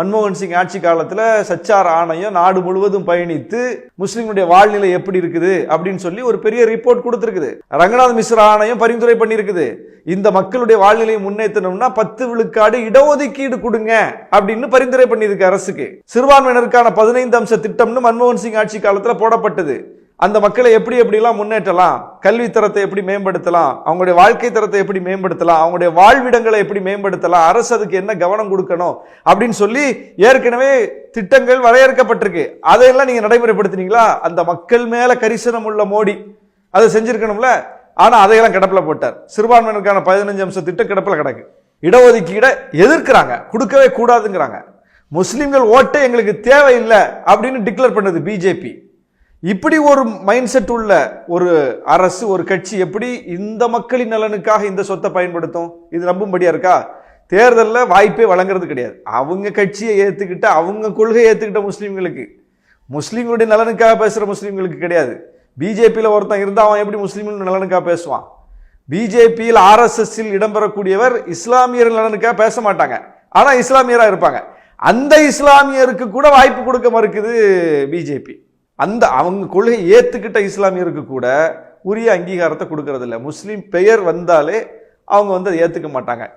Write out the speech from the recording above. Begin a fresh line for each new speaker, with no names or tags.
மன்மோகன் சிங் ஆட்சி காலத்தில் சச்சார் ஆணையம் நாடு முழுவதும் பயணித்து முஸ்லீம்களுடைய வாழ்நிலை எப்படி இருக்குது அப்படின்னு சொல்லி ஒரு பெரிய ரிப்போர்ட் கொடுத்துருக்குது. ரங்கநாத் மிஸ்ரா ஆணையம் பரிந்துரை பண்ணியிருக்குது. இந்த மக்களுடைய வாழ்நிலையை முன்னேற்றணும்னா பத்து விழுக்காடு இடஒதுக்கீடு கொடுங்க அப்படின்னு பரிந்துரை பண்ணியிருக்கு அரசுக்கு. சிறுபான்மையினருக்கான பதினைந்து அம்ச திட்டம்னு மன்மோகன் சிங் ஆட்சி காலத்தில் போடப்பட்டது. அந்த மக்களை எப்படி எப்படிலாம் முன்னேற்றலாம்? கல்வி தரத்தை எப்படி மேம்படுத்தலாம்? அவங்களுடைய வாழ்க்கை தரத்தை எப்படி மேம்படுத்தலாம்? அவங்களுடைய வாழ்விடங்களை எப்படி மேம்படுத்தலாம்? அரசு அதுக்கு என்ன கவனம் கொடுக்கணும்? அப்படின்னு சொல்லி ஏற்கனவே திட்டங்கள் வரையறுக்கப்பட்டிருக்கு. அதையெல்லாம் நீங்கள் நடைமுறைப்படுத்தினீங்களா? அந்த மக்கள் மேலே கரிசனம் உள்ள மோடி. அதை செஞ்சுருக்கணும்ல? ஆனால் அதையெல்லாம் கிடப்பில் போட்டார். சிறுபான்மையினருக்கான பதினஞ்சு அம்ச திட்டம் கிடப்பில் கிடக்கு. இடஒதுக்கீடை எதிர்க்கிறாங்க. கொடுக்கவே கூடாதுங்கிறாங்க. முஸ்லீம்கள் ஓட்டை எங்களுக்கு தேவையில்லை அப்படின்னு டிக்ளேர் பண்ணது பிஜேபி இப்படி ஒரு மைண்ட் செட் உள்ள ஒரு அரசு ஒரு கட்சி எப்படி இந்த மக்களின் நலனுக்காக இந்த சொத்தை பயன்படுத்தும்? இது நம்பும்படியா இருக்கா? தேர்தலில் வாய்ப்பே வழங்குறது கிடையாது. அவங்க கட்சியை ஏற்றுக்கிட்ட அவங்க கொள்கையை ஏற்றுக்கிட்ட முஸ்லீம்களுக்கு. முஸ்லீம்களுடைய நலனுக்காக பேசுகிற முஸ்லீம்களுக்கு கிடையாது. பிஜேபியில் ஒருத்தன் இருந்தால் அவன் எப்படி முஸ்லீம்கள் நலனுக்காக பேசுவான்? பிஜேபியில் ஆர்எஸ்எஸ்ஸில் இடம்பெறக்கூடியவர் இஸ்லாமியர் நலனுக்காக பேச மாட்டாங்க. ஆனால் இஸ்லாமியராக இருப்பாங்க. அந்த இஸ்லாமியருக்கு கூட வாய்ப்பு கொடுக்க மறுக்குது பிஜேபி. அந்த அவங்க கொள்கையை ஏற்றுக்கிட்ட இஸ்லாமியருக்கு கூட உரிய அங்கீகாரத்தை கொடுக்கறதில்ல. முஸ்லீம் பெயர் வந்தாலே அவங்க வந்து அதை ஏற்றுக்க மாட்டாங்க.